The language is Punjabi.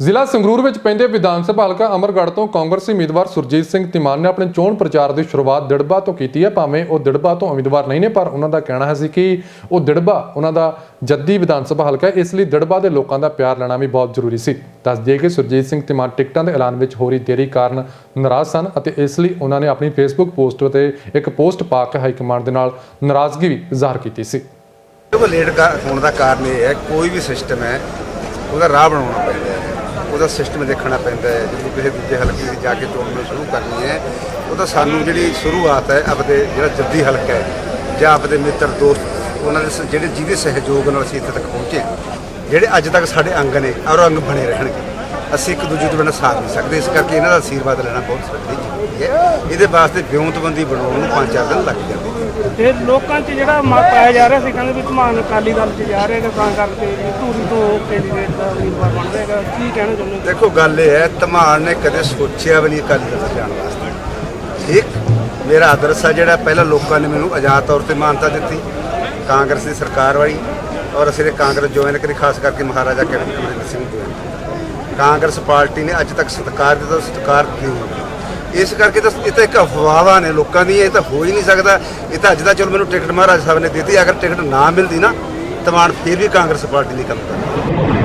ਜ਼ਿਲ੍ਹਾ ਸੰਗਰੂਰ ਵਿੱਚ ਪੈਂਦੇ ਵਿਧਾਨ ਸਭਾ ਹਲਕਾ ਅਮਰਗੜ੍ਹ ਤੋਂ ਕਾਂਗਰਸੀ ਉਮੀਦਵਾਰ ਸੁਰਜੀਤ ਸਿੰਘ ਤਿਮਾਨ ਨੇ ਆਪਣੇ ਚੋਣ ਪ੍ਰਚਾਰ ਦੀ ਸ਼ੁਰੂਆਤ ਦਿੜਬਾ ਤੋਂ ਕੀਤੀ ਹੈ। ਭਾਵੇਂ ਉਹ ਦਿੜਬਾ ਤੋਂ ਉਮੀਦਵਾਰ ਨਹੀਂ ਨੇ, ਪਰ ਉਹਨਾਂ ਦਾ ਕਹਿਣਾ ਹੈ ਸੀ ਕਿ ਉਹ ਦਿੜਬਾ ਉਹਨਾਂ ਦਾ ਜੱਦੀ ਵਿਧਾਨ ਸਭਾ ਹਲਕਾ ਹੈ। ਇਸ ਲਈ ਦਿੜਬਾ ਦੇ ਲੋਕਾਂ ਦਾ ਪਿਆਰ ਲੈਣਾ ਵੀ ਬਹੁਤ ਜ਼ਰੂਰੀ ਸੀ। ਦੱਸ ਦਈਏ ਕਿ ਸੁਰਜੀਤ ਸਿੰਘ ਤਿਮਾਨ ਟਿਕਟਾਂ ਦੇ ਐਲਾਨ ਵਿੱਚ ਹੋ ਰਹੀ ਦੇਰੀ ਕਾਰਨ ਨਾਰਾਜ਼ ਸਨ ਅਤੇ ਇਸ ਲਈ ਉਹਨਾਂ ਨੇ ਆਪਣੀ ਫੇਸਬੁੱਕ ਪੋਸਟ ਉਤੇ ਇੱਕ ਪੋਸਟ ਪਾ ਕੇ ਹਾਈ ਕਮਾਂਡ ਦੇ ਨਾਲ ਨਾਰਾਜ਼ਗੀ ਵੀ ਜ਼ਾਹਰ ਕੀਤੀ ਸੀ। ਉਹ ਲੇਟ ਹੋਣ ਦਾ ਕਾਰਨ ਇਹ ਹੈ, ਕੋਈ ਵੀ ਸਿਸਟਮ ਹੈ ਉਹਦਾ ਰਾਹ ਬਣਾਉਣਾ ਪੈਂਦਾ ਹੈ। ਉਹਦਾ ਸਿਸਟਮ ਦੇਖਣਾ ਪੈਂਦਾ ਹੈ। ਜਦੋਂ ਕਿਸੇ ਦੂਜੇ ਹਲਕੇ ਦੀ ਜਾ ਕੇ ਚੋਣ ਸ਼ੁਰੂ ਕਰਨੀ ਹੈ ਉਹਦਾ ਸਾਨੂੰ ਜਿਹੜੀ ਸ਼ੁਰੂਆਤ ਹੈ ਆਪਦੇ ਜਿਹੜਾ ਜੱਦੀ ਹਲਕਾ ਹੈ ਜਾਂ ਆਪਦੇ ਮਿੱਤਰ ਦੋਸਤ ਉਹਨਾਂ ਦੇ ਸ- ਜਿਹੜੇ ਜਿਹਦੇ ਸਹਿਯੋਗ ਨਾਲ ਅਸੀਂ ਇੱਥੇ ਤੱਕ ਪਹੁੰਚੇ ਹਾਂ, ਜਿਹੜੇ ਅੱਜ ਤੱਕ ਸਾਡੇ ਅੰਗ ਨੇ ਔਰ ਅੰਗ ਬਣੇ ਰਹਿਣਗੇ। ਅਸੀਂ ਇੱਕ ਦੂਜੇ ਤੋਂ ਬਿਨਾਂ ਸਾਥ ਨਹੀਂ ਸਕਦੇ। ਇਸ ਕਰਕੇ ਇਹਨਾਂ ਦਾ ਆਸ਼ੀਰਵਾਦ ਲੈਣਾ ਬਹੁਤ ਜ਼ਰੂਰੀ ਹੈ। ਇਹਦੇ ਵਾਸਤੇ ਵਿਉਂਤਬੰਦੀ ਬਣਾਉਣ ਨੂੰ ਪੰਜ ਚਾਰ ਦਿਨ ਲੱਗ ਜਾਂਦੇ ਤੇ ਲੋਕਾਂ 'ਚ ਜਿਹੜਾ ਮਤ ਪਾਇਆ ਜਾ ਰਿਹਾ ਸੀ, ਕਹਿੰਦੇ ਵੀ ਧਮਾਨ ਅਕਾਲੀ ਦਲ 'ਚ ਜਾ ਰਿਹਾ ਤਾਂ ਕਰਕੇ ਵੀ ਧੂਰੀ ਤੋਂ ਕੈਂਡੀਡੇਟ ਦਾ ਉਮੀਦਵਾਰ ਬਣ ਜਾਏਗਾ ਕੀ ਕਹਿਣਾ ਚਾਹੁੰਦੇ ਦੇਖੋ, ਗੱਲ ਇਹ ਹੈ, ਧਮਾਨ ਨੇ ਕਦੇ ਸੋਚਿਆ ਵੀ ਨਹੀਂ ਅਕਾਲੀ ਦਲ ਜਾਣ ਵਾਸਤੇ। ਠੀਕ? ਮੇਰਾ ਆਦਰਸ਼ ਆ ਜਿਹੜਾ ਪਹਿਲਾਂ ਲੋਕਾਂ ਨੇ ਮੈਨੂੰ ਆਜ਼ਾਦ ਤੌਰ ਤੇ ਮਾਨਤਾ ਦਿੱਤੀ, ਕਾਂਗਰਸ ਦੀ ਸਰਕਾਰ ਵਾਲੀ, ਔਰ ਅਸੀਂ ਨੇ ਕਾਂਗਰਸ ਜੁਆਇਨ ਕਰੀ, ਖਾਸ ਕਰਕੇ Maharaja captain Amarinder Singh join Congress party ਨੇ ਅੱਜ ਤੱਕ ਸਤਿਕਾਰ ਦਿੱਤਾ, ਸਤਿਕਾਰ ਕਿਉਂ? ਇਸ ਕਰਕੇ ਤਾਂ ਇਹ ਤਾਂ ਇੱਕ ਅਫਵਾਹਾਂ ਨੇ ਲੋਕਾਂ ਦੀ, ਇਹ ਤਾਂ ਹੋ ਹੀ ਨਹੀਂ ਸਕਦਾ। ਇਹ ਤਾਂ ਅੱਜ ਦਾ ਚਲੋ ਮੈਨੂੰ ਟਿਕਟ ਮਹਾਰਾਜ ਸਾਹਿਬ ਨੇ ਦਿੱਤੀ, ਅਗਰ ਟਿਕਟ ਨਾ ਮਿਲਦੀ ਨਾ ਤਮਾਨ ਫਿਰ ਵੀ ਕਾਂਗਰਸ ਪਾਰਟੀ ਲਈ ਕੰਮ ਕਰਦਾ